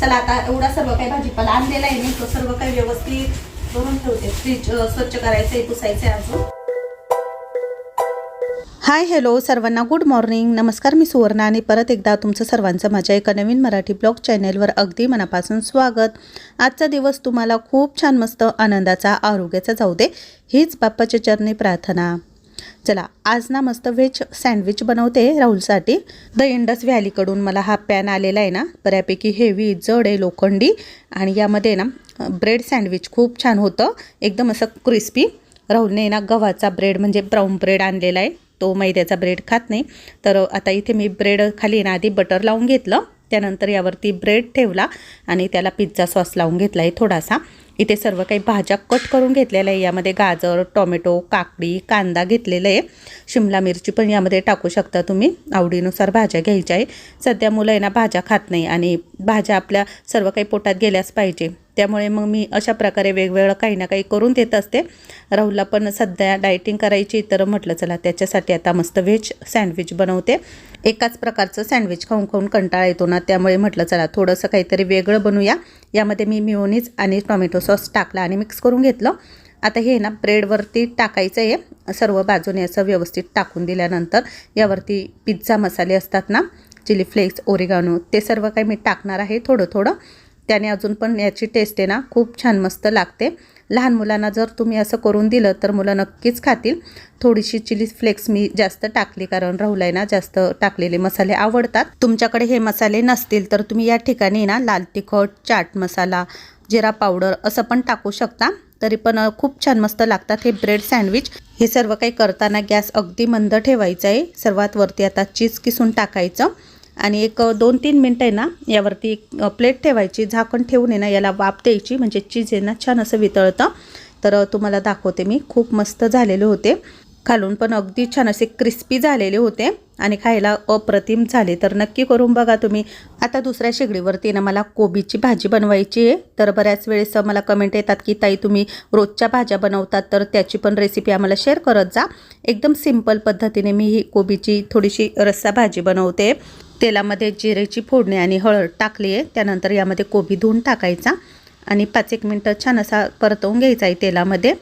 चला आता एवढा सर्व काही भाजीपाला आणलेला आहे मी. तो सर्व काही व्यवस्थित भरून ठेवते. फ्रीज स्वच्छ करायचं आहे पुसायचं आहे अजून. हाय हॅलो सर्वांना गुड मॉर्निंग नमस्कार मी सुवर्णा आणि परत एकदा तुमचं सर्वांचं माझ्या एका नवीन मराठी ब्लॉग चॅनेलवर अगदी मनापासून स्वागत. आजचा दिवस तुम्हाला खूप छान मस्त आनंदाचा आरोग्याचा जाऊ दे. हीच बाप्पाच्या चरणी प्रार्थना. चला आज ना मस्त व्हेज सँडविच बनवते राहुलसाठी. द इंडस व्हॅलीकडून मला हा पॅन आलेला आहे ना बऱ्यापैकी हेवी जड आहे लोखंडी. आणि यामध्ये ना ब्रेड सँडविच खूप छान होतं एकदम असं क्रिस्पी राहुलने ना गव्हाचा ब्रेड म्हणजे ब्राऊन ब्रेड आणलेला आहे तो मैद्याचा ब्रेड खात नाही. तर आता इथे मी ब्रेड खाली ना आधी बटर लावून घेतलं त्यानंतर यावरती ब्रेड ठेवला आणि त्याला पिझ्झा सॉस लावून घेतला आहे थोडासा. इथे सर्व काही भाज्या कट करून घेतलेल्या आहे. यामध्ये गाजर टोमॅटो काकडी कांदा घेतलेला आहे. शिमला मिरची पण यामध्ये टाकू शकता तुम्ही. आवडीनुसार भाज्या घ्यायच्या आहे. सध्या मुलं आहे ना भाज्या खात नाही आणि भाज्या आपल्या सर्व काही पोटात गेल्याच पाहिजे. त्यामुळे मग मी अशा प्रकारे वेगवेगळं काही ना काही करून देत असते. राहुलला पण सध्या डायटिंग करायची तर म्हटलं चला त्याच्यासाठी आता मस्त व्हेज सँडविच बनवते. एकाच प्रकारचं सँडविच खाऊन खाऊन कंटाळा येतो ना त्यामुळे म्हटलं चला थोडंसं काहीतरी वेगळं बनवूया. यामध्ये मी मिओनीज आणि टॉमॅटो सॉस टाकला आणि मिक्स करून घेतलं. आता हे ना ब्रेडवरती टाकायचं आहे. सर्व बाजूने असं व्यवस्थित टाकून दिल्यानंतर यावरती पिझ्झा मसाले असतात ना चिली फ्लेक्स ओरिगानो ते सर्व काही मी टाकणार आहे थोडं थोडं. त्याने अजून पण याची टेस्ट आहे ना खूप छान मस्त लागते. लहान मुलांना जर तुम्ही असं करून दिलं तर मुलं नक्कीच खातील. थोडीशी चिली फ्लेक्स मी जास्त टाकली कारण राहुल आहे ना जास्त टाकलेले मसाले आवडतात. तुमच्याकडे हे मसाले नसतील तर तुम्ही या ठिकाणी ना लाल तिखट चाट मसाला जिरा पावडर असं पण टाकू शकता. तरी पण खूप छान मस्त लागतात हे ब्रेड सँडविच. हे सर्व काही करताना गॅस अगदी मंद ठेवायचं आहे. सर्वात वरती आता चीज किसून टाकायचं. आणि एक दोन तीन मिनटं आहे ना यावरती एक प्लेट ठेवायची झाकण ठेवून आहे ना याला वाफ द्यायची म्हणजे चीज आहे ना छान असं वितळतं. तर तुम्हाला दाखवते मी. खूप मस्त झालेले होते. खालून पण अगदी छान असे क्रिस्पी झालेले होते आणि खायला अप्रतिम झाले. तर नक्की करून बघा तुम्ही. आता दुसऱ्या शेगडीवरती ना मला कोबीची भाजी बनवायची आहे. तर बऱ्याच वेळेस मला कमेंट येतात की ताई तुम्ही रोजच्या भाज्या बनवतात तर त्याची पण रेसिपी आम्हाला शेअर करत जा. एकदम सिंपल पद्धतीने मी ही कोबीची थोडीशी रस्सा भाजी बनवते. तेलामध्ये जिरेची फोडणी आणि हळद टाकली आहे. त्यानंतर यामध्ये कोबी धुवून टाकायचा आणि पाच एक मिनटं छान असा परतवून घ्यायचा आहे तेलामध्ये.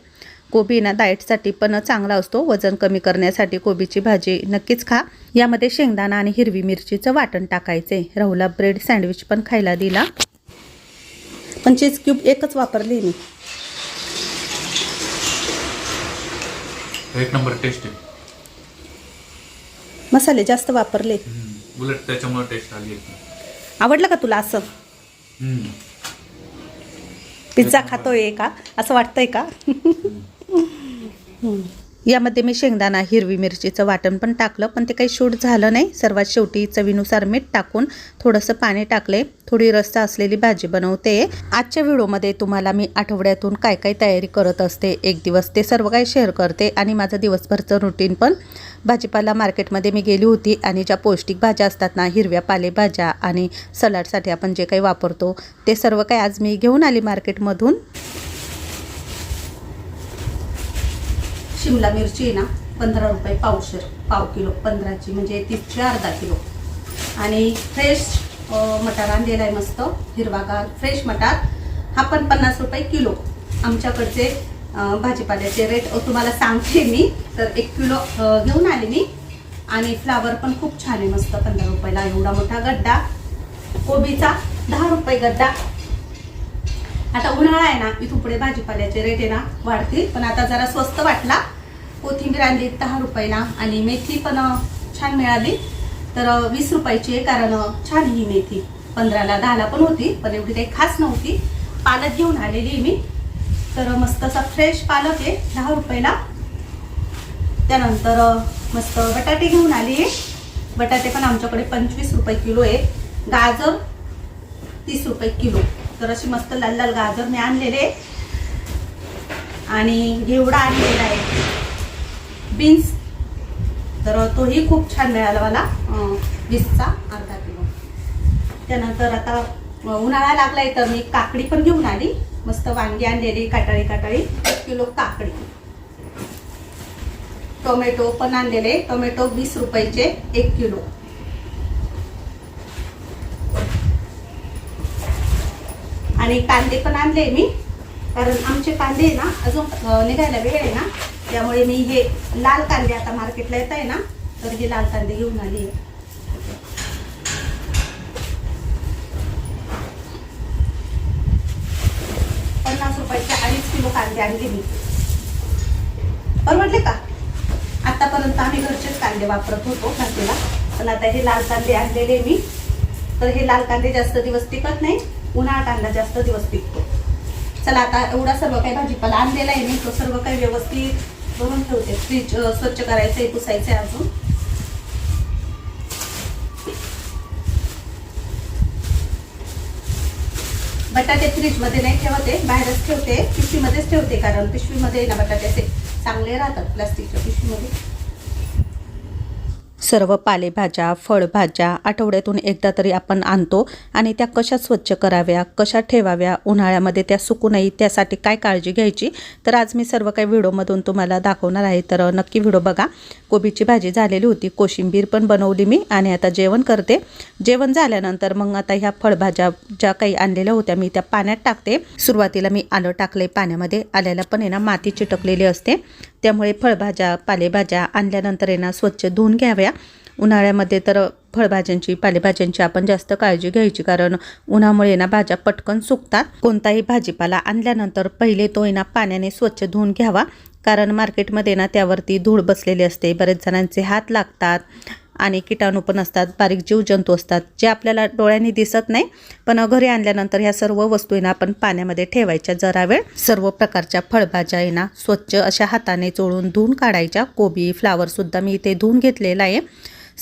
कोबी ना डाएटसाठी पण चांगला असतो. वजन कमी करण्यासाठी कोबीची भाजी नक्कीच खा. यामध्ये शेंगदाणा आणि हिरवी मिरचीचं वाटण टाकायचे. राहुला ब्रेड सँडविच पण खायला दिला. पण चीज क्यूब एकच वापरली मी. एक नंबर टेस्ट आहे. मसाले जास्त वापरले. उलट त्याच्यामुळे टेस्ट आली आवडलं का तुला असं. पिझ्झा खातोय का? असं वाटतंय का. यामध्ये मी शेंगदाणा हिरवी मिरचीचं वाटण पण टाकलं पण ते काही शूट झालं नाही. सर्वात शेवटी चवीनुसार मीठ टाकून थोडंसं पाणी टाकले. थोडी रस्ता असलेली भाजी बनवते. आजच्या व्हिडिओमध्ये तुम्हाला मी आठवड्यातून काय काय तयारी करत असते एक दिवस ते सर्व काही शेअर करते आणि माझं दिवसभरचं रुटीन पण. भाजीपाला मार्केटमध्ये मी गेली होती आणि ज्या पौष्टिक भाज्या असतात ना हिरव्या पालेभाज्या आणि सलाडसाठी आपण जे काही वापरतो ते सर्व काही आज मी घेऊन आली मार्केटमधून. शिमला मिरची आहे ना पंधरा रुपये पावशेर पाव किलो पंधराची म्हणजे तीसशे अर्धा किलो. आणि फ्रेश मटार आणलेला आहे मस्त हिरवागार फ्रेश मटार. हा पण पन्नास रुपये किलो. आमच्याकडचे भाजीपाल्याचे रेट तुम्हाला सांगते मी. तर एक किलो घेऊन आले मी. आणि फ्लावर पण खूप छान आहे मस्त पंधरा रुपयाला. एवढा मोठा गड्डा. कोबीचा दहा रुपये गड्डा. आता उन्हाळा आहे ना इथून पुढे भाजीपाल्याचे रेट आहे ना वाढतील. पण आता जरा स्वस्त वाटला. कोथिंबीर आणली दहा रुपयाला आणि मेथी पण छान मिळाली. तर वीस रुपयाची आहे कारण छान ही मेथी. पंधराला दहाला पण होती पण एवढी काही खास नव्हती. पालक घेऊन आलेली मी. तर मस्त असा फ्रेश पालक आहे दहा रुपयाला. त्यानंतर मस्त बटाटे घेऊन आली आहे. बटाटे पण आमच्याकडे पंचवीस रुपये किलो आहे. गाजर तीस रुपये किलो. तर अशी मस्त लाल लाल गाजर मी आणलेले. आणि घेवडा आणलेला आहे. बीन्स तर तोही खूप छान मिळाला मला बीन्सचा अर्धा किलो. त्यानंतर आता उन्हाळा लागलाय तर मी काकडी पण घेऊन आली. मस्त वांगी आणलेली काटाळी काटाळी एक किलो काकडी. टोमॅटो पण आणलेले टोमॅटो वीस रुपयाचे एक किलो. आणि कांदे पण आणले मी. कारण आमचे कांदे ना अजून निघायला वेळ आहे ना. त्यामुळे मी हे लाल कांदे आता मार्केटला येत आहे ना तर हे लाल कांदे घेऊन आली आहे. पन्नास रुपयाचे अडीच किलो कांदे आणले मी. परवडले का? आतापर्यंत आम्ही घरचेच कांदे वापरत होतो भाजीला पण आता हे लाल कांदे आणलेले मी. तर हे लाल कांदे जास्त दिवस टिकत नाही. उन्हाळा कांदा जास्त दिवस पिकतो. चला आता एवढा सर्व काही भाजीपाला आणलेला आहे मी. तो सर्व काही व्यवस्थित भरून ठेवते. फ्रीज स्वच्छ करायचं आहे पुसायचं आहे अजून. बटाटे फ्रीजमध्ये नाही ठेवते बाहेरच ठेवते पिशवीमध्येच ठेवते कारण पिशवीमध्ये ना बटाटे चांगले राहतात प्लास्टिकच्या पिशवीमध्ये. सर्व पालेभाज्या फळभाज्या आठवड्यातून एकदा तरी आपण आणतो आणि त्या कशा स्वच्छ कराव्या कशा ठेवाव्या उन्हाळ्यामध्ये त्या सुकू नये त्यासाठी काय काळजी घ्यायची? तर आज मी सर्व काही व्हिडिओमधून तुम्हाला दाखवणार आहे तर नक्की व्हिडिओ बघा. कोबीची भाजी झालेली होती. कोशिंबीर पण बनवली मी आणि आता जेवण करते. जेवण झाल्यानंतर मग आता ह्या फळभाज्या ज्या काही आणलेल्या होत्या मी त्या पाण्यात टाकते. सुरुवातीला मी आलं टाकले पाण्यामध्ये. आल्याला पण आहे ना माती चिटकलेली असते. त्यामुळे फळभाज्या पालेभाज्या आणल्यानंतर आहे ना स्वच्छ धुवून घ्याव्या. उन्हाळ्यामध्ये तर फळभाज्यांची पालेभाज्यांची आपण जास्त काळजी घ्यायची कारण उन्हामुळे ना भाज्या पटकन सुकतात. कोणताही भाजीपाला आणल्यानंतर पहिले तो आहे ना पाण्याने स्वच्छ धुवून घ्यावा. कारण मार्केटमध्ये ना त्यावरती धूळ बसलेली असते. बरेच जणांचे हात लागतात आणि किटाणू पण असतात बारीक जीवजंतू असतात जे आपल्याला डोळ्यांनी दिसत नाही. पण घरी आणल्यानंतर ह्या सर्व वस्तूंना आपण पाण्यामध्ये ठेवायच्या. जरा वेळ सर्व प्रकारच्या फळभाज्या आहे ना स्वच्छ अशा हाताने चोळून धुवून काढायच्या. कोबी फ्लावरसुद्धा मी इथे धुवून घेतलेला आहे.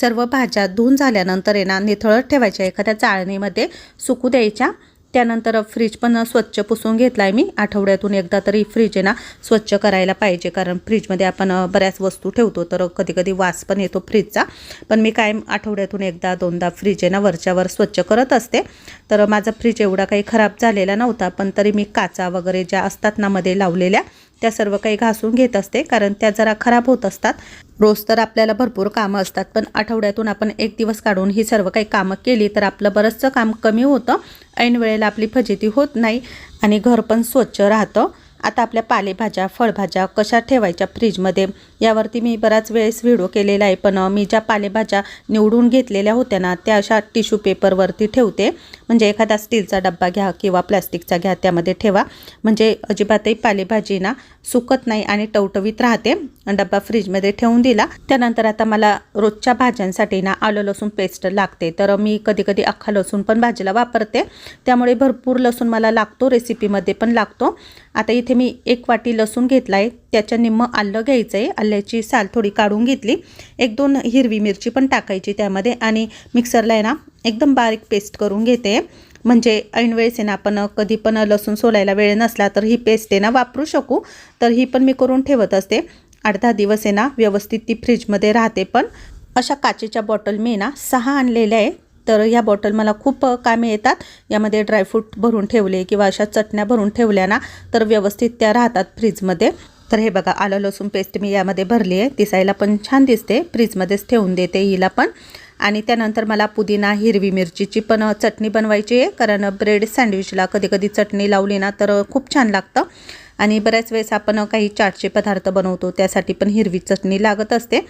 सर्व भाज्या धुवून झाल्यानंतर आहे ना निथळत ठेवायच्या. एखाद्या चाळणीमध्ये सुकू द्यायच्या. त्यानंतर फ्रीज पण स्वच्छ पुसून घेतला आहे मी. आठवड्यातून एकदा तरी फ्रीज आहे ना स्वच्छ करायला पाहिजे. कारण फ्रीजमध्ये आपण बऱ्याच वस्तू ठेवतो तर कधी कधी वास पण येतो फ्रीजचा पण मी कायम आठवड्यातून एकदा दोनदा फ्रीज आहे ना वरच्यावर स्वच्छ करत असते. तर माझा फ्रीज एवढा काही खराब झालेला नव्हता पण तरी मी काचा वगैरे ज्या असतात ना मध्ये लावलेल्या त्या सर्व काही घासून घेत असते. कारण त्या जरा खराब होत असतात. रोज तर आपल्याला भरपूर कामं असतात पण आठवड्यातून आपण एक दिवस काढून ही सर्व काही कामं केली तर आपलं बरंचसं काम कमी होतं. ऐन वेळेला आपली फजिती होत नाही आणि घर पण स्वच्छ राहतं. आता आपल्या पालेभाज्या फळभाज्या कशा ठेवायच्या फ्रीजमध्ये? यावरती मी बराच वेळेस व्हिडिओ केलेला आहे पण मी ज्या पालेभाज्या निवडून घेतलेल्या होत्या ना त्या अशा टिश्यू पेपरवरती ठेवते. म्हणजे एखादा स्टीलचा डब्बा घ्या किंवा प्लॅस्टिकचा घ्या त्यामध्ये ठेवा. म्हणजे अजिबातही पालेभाजी ना सुकत नाही आणि टवटवीत राहते. डब्बा फ्रीजमध्ये ठेवून दिला. त्यानंतर आता मला रोजच्या भाज्यांसाठी ना आलं लसूण पेस्ट लागते. तर मी कधी कधी अख्खा लसूण पण भाजीला वापरते. त्यामुळे भरपूर लसूण मला लागतो रेसिपीमध्ये पण लागतो. आता इथे मी एक वाटी लसूण घेतला आहे त्याच्या निम्म आलं घ्यायचं आहे आल्याची साल थोडी काढून घेतली. एक दोन हिरवी मिरची पण टाकायची त्यामध्ये. आणि मिक्सरला आहे ना एकदम बारीक पेस्ट करून घेते. म्हणजे ऐनवेळेस आहे ना आपण कधी पण लसूण सोलायला वेळ नसला तर ही पेस्ट आहे ना वापरू शकू. तर ही पण मी करून ठेवत असते. आठ दहा दिवस आहे ना व्यवस्थित ती फ्रीजमध्ये राहते पण. अशा काचेच्या बॉटल मी ना सहा आणलेल्या आहे. तर ह्या बॉटल मला खूप कामे येतात. यामध्ये ड्रायफ्रूट भरून ठेवले किंवा अशा चटण्या भरून ठेवल्या ना तर व्यवस्थित त्या राहतात फ्रीजमध्ये. तर हे बघा आलं लसूण पेस्ट मी यामध्ये भरली आहे. दिसायला पण छान दिसते. फ्रीजमध्येच ठेवून देते हिला पण. आणि त्यानंतर मला पुदिना हिरवी मिरचीची पण चटणी बनवायची आहे. कारण ब्रेड सँडविचला कधी कधी चटणी लावली ना तर खूप छान लागतं. आणि बऱ्याच वेळेस आपण काही चाटचे पदार्थ बनवतो त्यासाठी पण हिरवी चटणी लागत असते.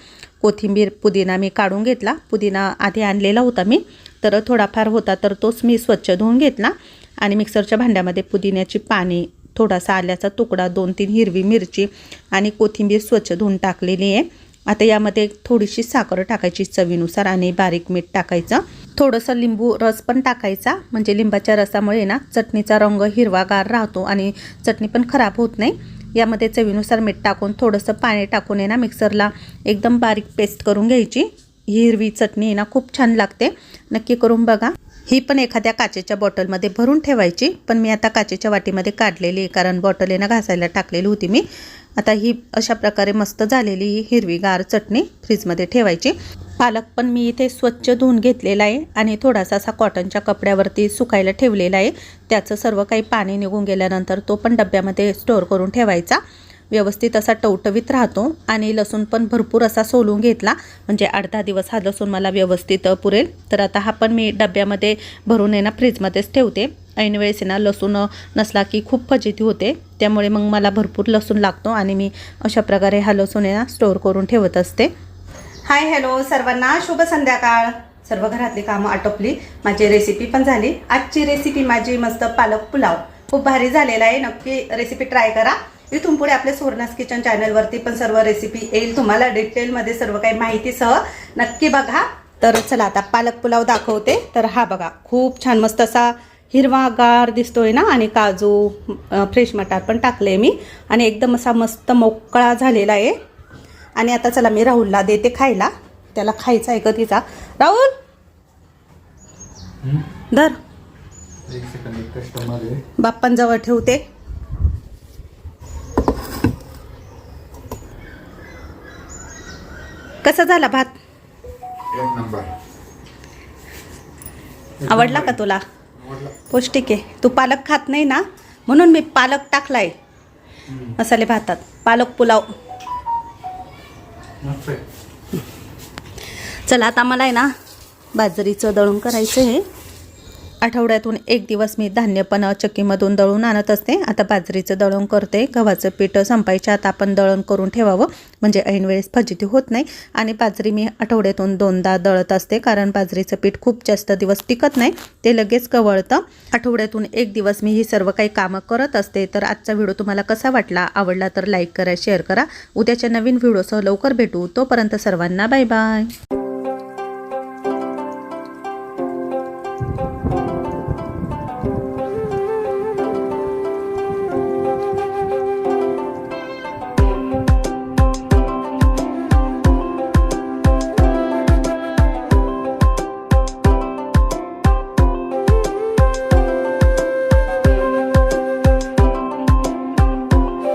कोथिंबीर पुदिना मी काढून घेतला. पुदिना आधी आणलेला होता मी. तर थोडाफार होता तर तोच मी स्वच्छ धुवून घेतला. आणि मिक्सरच्या भांड्यामध्ये पुदिन्याची पाणी थोडासा आल्याचा तुकडा दोन तीन हिरवी मिरची आणि कोथिंबीर स्वच्छ धुवून टाकलेली आहे. आता यामध्ये थोडीशी साखर टाकायची चवीनुसार आणि बारीक मीठ टाकायचं. थोडंसं लिंबू रस पण टाकायचा. म्हणजे लिंबाच्या रसामुळे ना चटणीचा रंग हिरवागार राहतो आणि चटणी पण खराब होत नाही. यामध्ये चवीनुसार मीठ टाकून थोडंसं पाणी टाकून आहे ना मिक्सरला एकदम बारीक पेस्ट करून घ्यायची. ही हिरवी चटणी आहे ना खूप छान लागते. नक्की करून बघा. ही पण एखाद्या काचेच्या बॉटलमध्ये भरून ठेवायची. पण मी आता काचेच्या वाटीमध्ये काढलेली कारण बॉटल आहे ना घासायला टाकलेली होती मी. आता ही अशा प्रकारे मस्त झालेली ही हिरवीगार चटणी फ्रीजमध्ये ठेवायची. पालक पण मी इथे स्वच्छ धुवून घेतलेला आहे आणि थोडासा असा कॉटनच्या कपड्यावरती सुकायला ठेवलेला आहे. त्याचं सर्व काही पाणी निघून गेल्यानंतर तो पण डब्यामध्ये स्टोअर करून ठेवायचा. व्यवस्थित असा टवटवीत राहतो आणि लसूण पण भरपूर असा सोलून घेतला. म्हणजे आठ दहा दिवस हा लसूण मला व्यवस्थित पुरेल. तर आता हा पण मी डब्यामध्ये भरून आहे ना फ्रीजमध्येच ठेवते. ऐन वेळेस ना लसूण नसला की खूप फजिती होते. त्यामुळे मग मला भरपूर लसूण लागतो आणि मी अशा प्रकारे हा लसूण आहे ना स्टोअर करून ठेवत असते. हाय हॅलो सर्वांना शुभ संध्याकाळ. सर्व घरातली कामं आटोपली. माझी रेसिपी पण झाली. आजची रेसिपी माझी मस्त पालक पुलाव. खूप भारी झालेला आहे. नक्की रेसिपी ट्राय करा. इथून पुढे आपल्या सुवर्णास किचन चॅनलवरती पण सर्व रेसिपी येईल. तुम्हाला डिटेलमध्ये सर्व काही माहितीसह नक्की बघा. तर चला आता पालक पुलाव दाखवते. तर हा बघा खूप छान मस्त असा हिरवागार दिसतोय ना आणि काजू फ्रेश मटार पण टाकले मी. आणि एकदम असा मस्त मोकळा झालेला आहे. आणि आता चला मी राहुलला देते खायला. त्याला खायचा आहे कधीचा राहुल! धर. बाप्पांजवळ ठेवते. कसा झाला भात? एक नंबर. आवडला का तुला? पौष्टिक आहे. तू पालक खात नाही ना म्हणून मी पालक टाकलाय. मसाले भातात. पालक पुलाव. आहे चला आता मला आहे ना बाजरीचं दळून करायचं आहे. आठवड्यातून एक दिवस मी धान्य पण चक्कीमधून दळून आणत असते. आता बाजरीचं दळण करते. गव्हाचं पीठ संपायच्या आता आपण दळण करून ठेवावं. म्हणजे ऐनवेळेस फजिती होत नाही. आणि बाजरी मी आठवड्यातून दोनदा दळत असते. कारण बाजरीचं पीठ खूप जास्त दिवस टिकत नाही. ते लगेच कवळतं आठवड्यातून एक दिवस मी ही सर्व काही कामं करत असते. तर आजचा व्हिडिओ तुम्हाला कसा वाटला? आवडला तर लाईक करा शेअर करा. उद्याच्या नवीन व्हिडिओसह लवकर भेटू. तोपर्यंत सर्वांना बाय बाय.